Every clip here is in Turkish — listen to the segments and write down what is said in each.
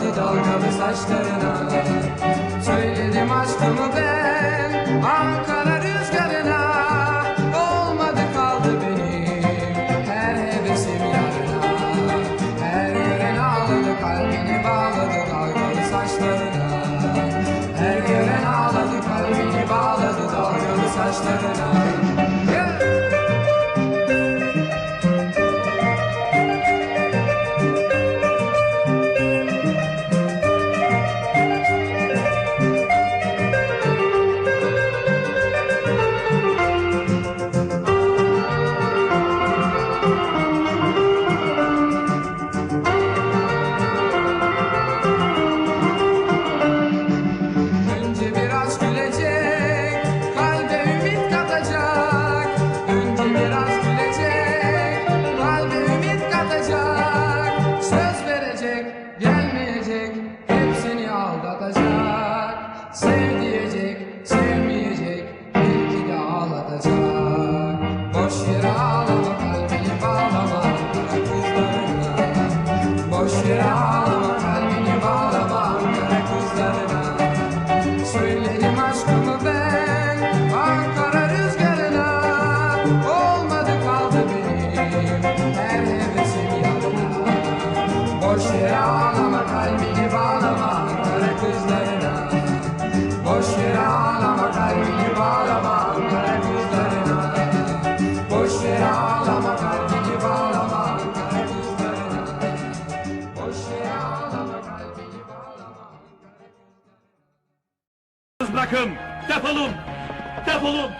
bağladı dalgalı saçlarına. Söyledim aşkımı ben Ankara rüzgarına. Olmadı kaldı benim her hevesim yarına. Her gören ağladı kalbini bağladı dalgalı saçlarına. Her gören ağladı kalbini bağladı dalgalı saçlarına Defolun. Defolun.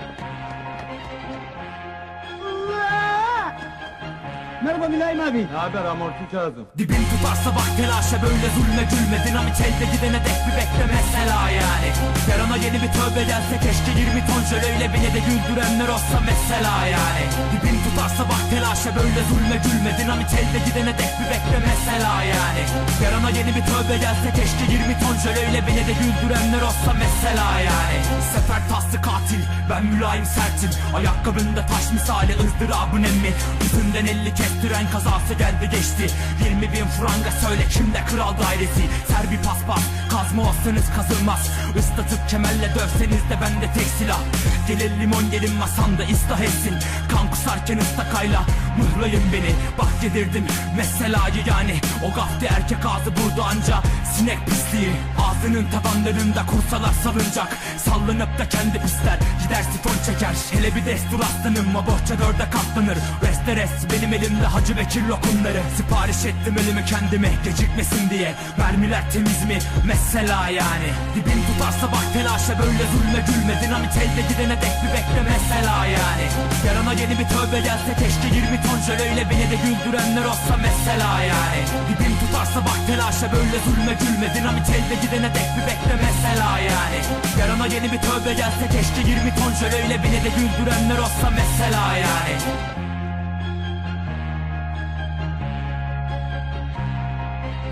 Merhaba Mülayim abi. Ne haber amorti Kazım? Dibin tutarsa bak telaşa böyle zulme gülme Dinamit elde gidene dek bir bekle mesela yani Yarına yeni bir tövbe gelse keşke 20 ton jöleyle beni de güldürenler olsa mesela yani. Dibin tutarsa bak telaşa böyle zulme gülme. Dinamit elde gidene dek bir bekle mesela yani. Yarına yeni bir tövbe gelse keşke 20 ton jöleyle beni de güldürenler olsa mesela yani. Sefer taslı katil ben mülayim sertim. Ayakkabında taş misali ızdırabın emmi Yüzünden elli kestiren kazası geldi geçti. 20 bin franga söyle kimde kral dairesi? Ser bir paspas kazma olsanız kazılmaz. Islatıp kemerle dövseniz de bende tek silah. Gelin limon gelin masanda ıslah etsin. Kan kusarken ıstakayla mıhlayın beni Bak yedirdim. Meselayı yani O gafti erkek ağzı burada anca. Sinek pisliği ağzının tabanlarında kursalar salınacak. Sallanıp da kendi pisler gider sifon çeker. Hele bir destur aslanım o bohça dörde katlanır. Reste rest benim elimde Hacı Bekir lokumları. Sipariş ettim elimi kendime gecikmesin diye. Mermiler temiz mi? Mesela yani. Dibin tutarsa bak telaşa böyle zulme gülme. Dinamit elde gidene dek bir bekle. Mesela yani. Yarına yeni bir tövbe gelse keşke 20 ton jöleyle beni de güldürenler olsa mesela yani. Dibin tutarsa bak telaşa böyle zulme gülme. Dinamit elde gidene dek bir bekle mesela yani. Yarına yeni bir tövbe gelse keşke 20 ton jöleyle beni de güldürenler olsa mesela yani.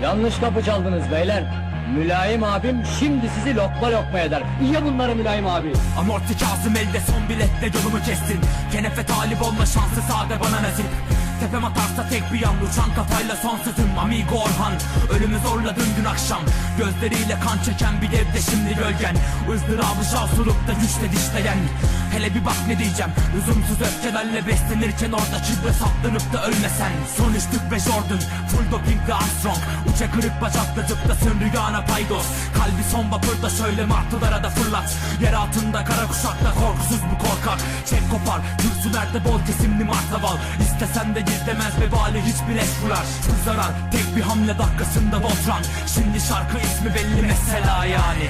Yanlış kapı çaldınız beyler. Mülayim abim şimdi sizi lokma lokma eder. İyi bunları Mülayim abi. Amorti Kazım elde son biletle yolumu kestin. Kenefe talip olma şansı sade bana nasip. Tepem atarsa tek bir yan uçan kafayla son sözüm Amigo Orhan Ölümü zorladın dün akşam. Gözleriyle kan çeken bir devde şimdi gölgen. Izdırabı şahsulukta güçle dişleyen. Hele bir bak ne diyeceğim. Lüzumsuz öfkelerle beslenirken orada çibre saplanıp da ölmesen. Son üstlük ve Jordan Full dopingli Armstrong. Uça kırık bacakla zıplasın rüyana paydos. Kalbi son vapurda şöyle martılara da fırlat. Yer altında kara kuşakta korkusuz bu korkak. Çek kopar kürsülerde bol kesimli martaval. İstesen de gizlemez vebali hiçbir eş vurar Zarar tek bir hamle dakikasında Voltran Şimdi şarkı ismi belli mesela yani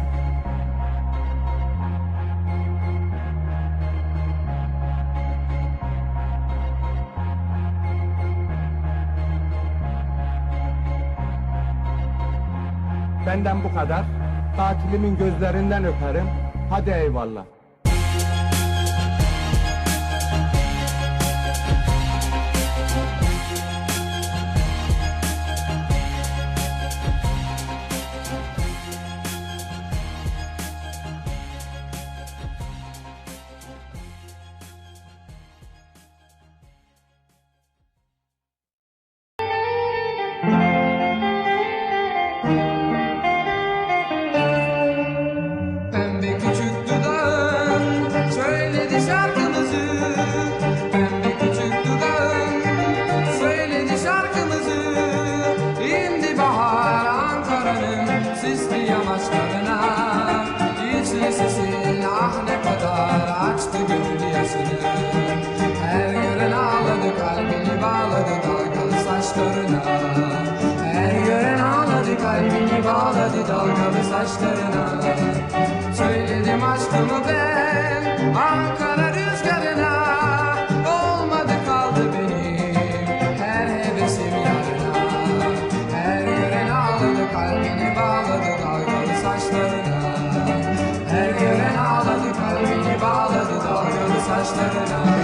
Benden bu kadar. Tatilimin gözlerinden öperim. Hadi eyvallah. Kalbini bağladı dalgalı saçlarına. Söyledim aşkımı ben Ankara rüzgarına. Olmadı kaldı benim her hevesim yarına. Her gören ağladı kalbini bağladı dalgalı saçlarına. Her gören ağladı kalbini bağladı dalgalı saçlarına